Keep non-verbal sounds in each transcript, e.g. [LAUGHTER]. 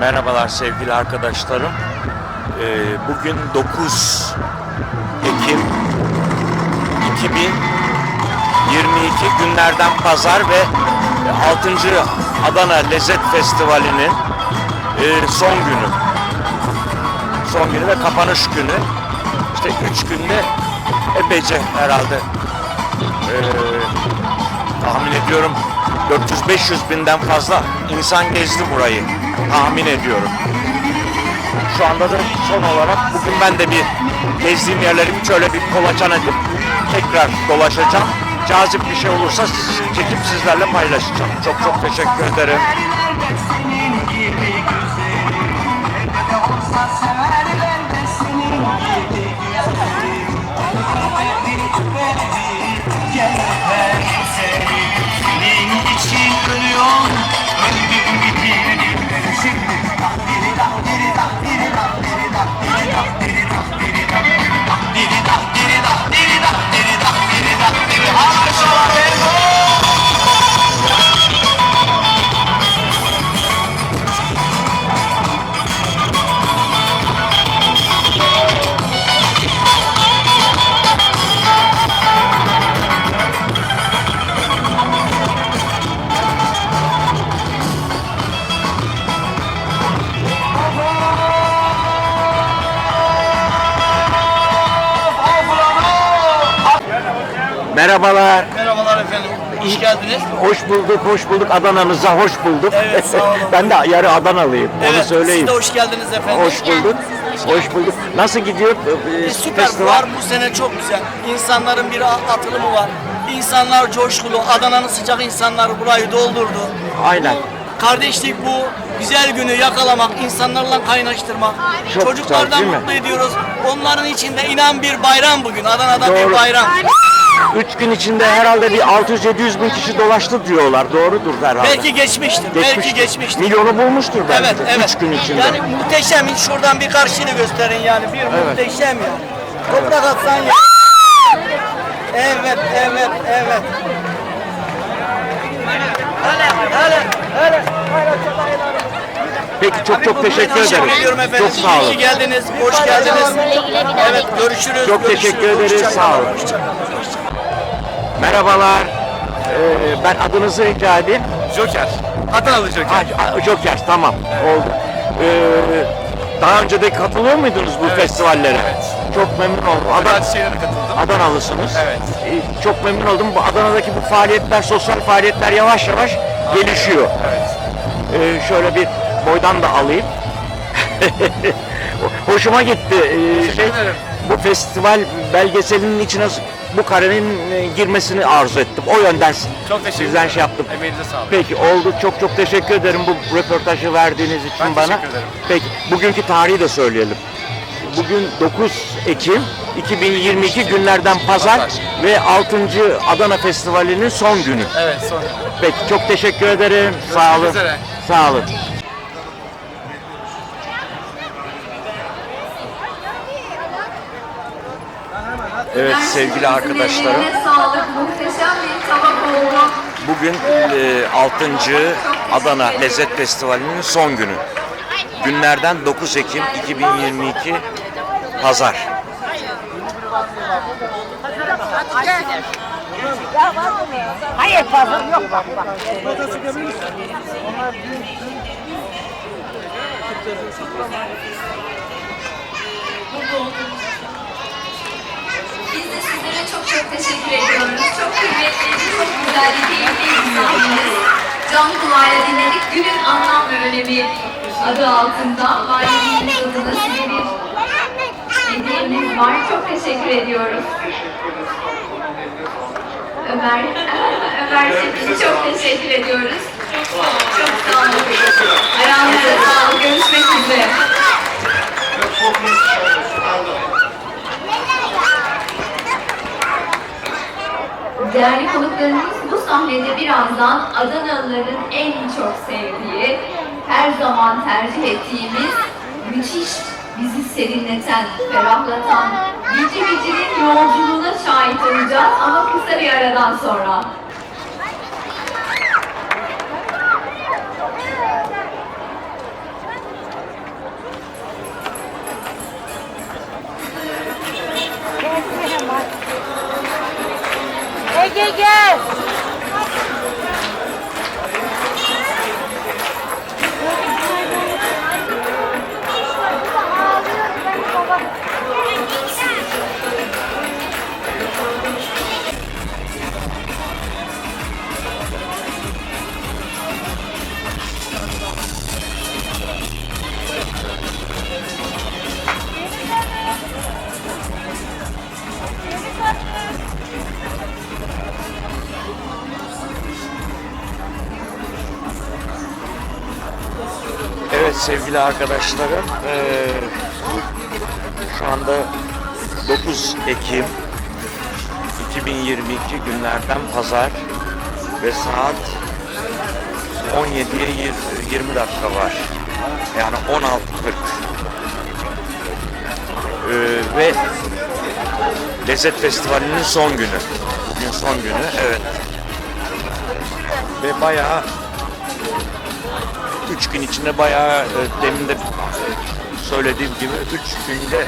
Merhabalar sevgili arkadaşlarım. Ee, bugün 9 Ekim 2022 günlerden pazar ve 6. Adana Lezzet Festivali'nin e, son günü. Son günü ve kapanış günü. İşte 3 günde epeyce herhalde e, tahmin ediyorum 400-500 binden fazla insan gezdi burayı tahmin ediyorum. Şu anda da son olarak bugün ben de bir gezdiğim yerleri şöyle bir kolaçan edip tekrar dolaşacağım. Cazip bir şey olursa çekip sizlerle paylaşacağım. Çok çok teşekkür ederim. gel seni Senin için ölüyorum Merhabalar. Merhabalar efendim. Hoş geldiniz. Hoş bulduk, hoş bulduk. Adana'nıza hoş bulduk. Evet, sağ olun. [LAUGHS] ben de yarı Adanalıyım. Onu Evet, söyleyeyim. siz de hoş geldiniz efendim. Hoş bulduk. Hoş bulduk. Nasıl gidiyor e, E, süper festival? var bu sene çok güzel. İnsanların bir atılımı var. İnsanlar coşkulu. Adana'nın sıcak insanları burayı doldurdu. Aynen. Kardeşlik bu. Güzel günü yakalamak, insanlarla kaynaştırmak. Çok Çocuklardan güzel, değil mi? mutlu ediyoruz. Onların içinde inan bir bayram bugün. Adana'da Doğru. bir bayram. Üç gün içinde herhalde bir 600-700 bin kişi dolaştı diyorlar. Doğrudur herhalde. Belki geçmiştir. Belki geçmiştir. Milyonu bulmuştur belki Evet, de. evet. Üç gün içinde. Yani muhteşem. Şuradan bir karşını gösterin yani. Bir muhteşem yani. Toprak atsan ya. Evet, evet, evet. Hele, hele, hele. Peki çok çok teşekkür ederim. ediyorum efendim. Çok sağ İyi olun. ki geldiniz. Hoş geldiniz. Evet, görüşürüz. Çok görüşürüz. teşekkür ederiz, Hoşça sağ olun. hoşça kalın. Merhabalar. Ee, ben adınızı rica edeyim. Joker. Adanalı Joker. Ha, Joker tamam oldu. Ee, daha önce de katılıyor muydunuz bu Evet, festivallere? evet. Çok memnun oldum. Şehrine katıldım. Adanalısınız. Evet. Ee, çok memnun oldum. Bu Adana'daki bu faaliyetler, sosyal faaliyetler yavaş yavaş gelişiyor. Evet. Ee, şöyle bir boydan da alayım. [LAUGHS] Hoşuma gitti. Ee, ederim. Bu festival belgeselinin içine bu karenin e, girmesini arzu ettim. O yönden Çok teşekkür sizden ederim. şey yaptım. Emeğinize sağlık. Peki oldu. Çok çok teşekkür ederim bu röportajı verdiğiniz için Ben bana. teşekkür ederim. Peki bugünkü tarihi de söyleyelim. Bugün 9 Ekim 2022 günlerden pazar, Pazar. ve 6. Adana Festivali'nin son günü. Evet son. Peki çok teşekkür ederim. Sağ olun. üzere. Sağ olun. Evet sevgili arkadaşlarım. Sağlık. Muhteşem bir tabak oldu. Bugün e, 6. Adana Lezzet Festivali'nin son günü. Günlerden 9 Ekim 2022 Pazar. Hayır fazla yok bak çok çok teşekkür ediyoruz. Çok kıymetliydi, çok güzeldi, keyifli insanlarız. Can kulağıyla dinledik. Günün anlam ve önemi adı altında valiliğimiz adına size bir hediyemiz var. Çok teşekkür ediyoruz. Ömer, [LAUGHS] Ömer Şef'in çok teşekkür ediyoruz. Çok sağ olun. Ayağınıza sağlık. Görüşmek üzere. Değerli konuklarımız bu sahnede birazdan Adanalıların en çok sevdiği, her zaman tercih ettiğimiz müthiş bizi serinleten, ferahlatan, Bici Bici'nin yolculuğuna şahit olacağız ama kısa bir aradan sonra. Gel sevgili arkadaşlarım, eee, şu anda 9 Ekim 2022 günlerden pazar ve saat 17'ye yir- 20 dakika var. Yani 16.40. Eee, ve Lezzet Festivali'nin son günü. Bugün son günü, evet. Ve bayağı üç gün içinde bayağı e, demin de söylediğim gibi üç günde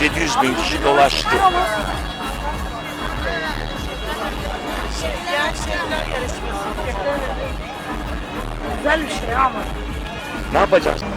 600-700 bin kişi dolaştı. Güzel bir şey ama. Ne yapacağız? Ya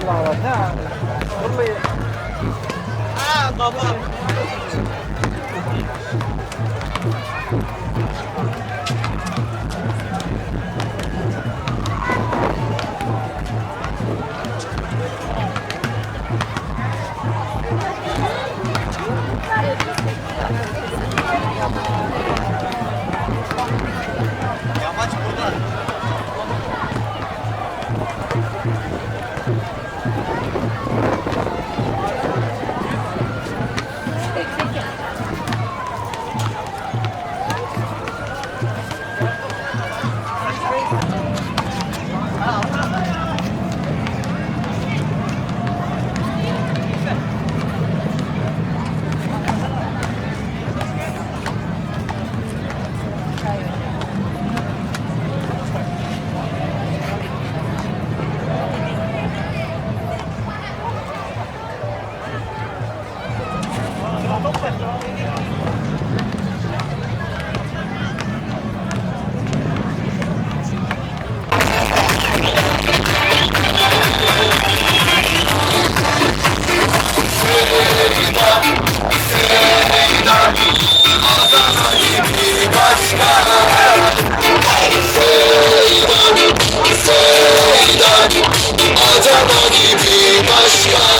Allah Allah ne? Vallahi. Aa baba. Yamaç burada. Adana gibi başka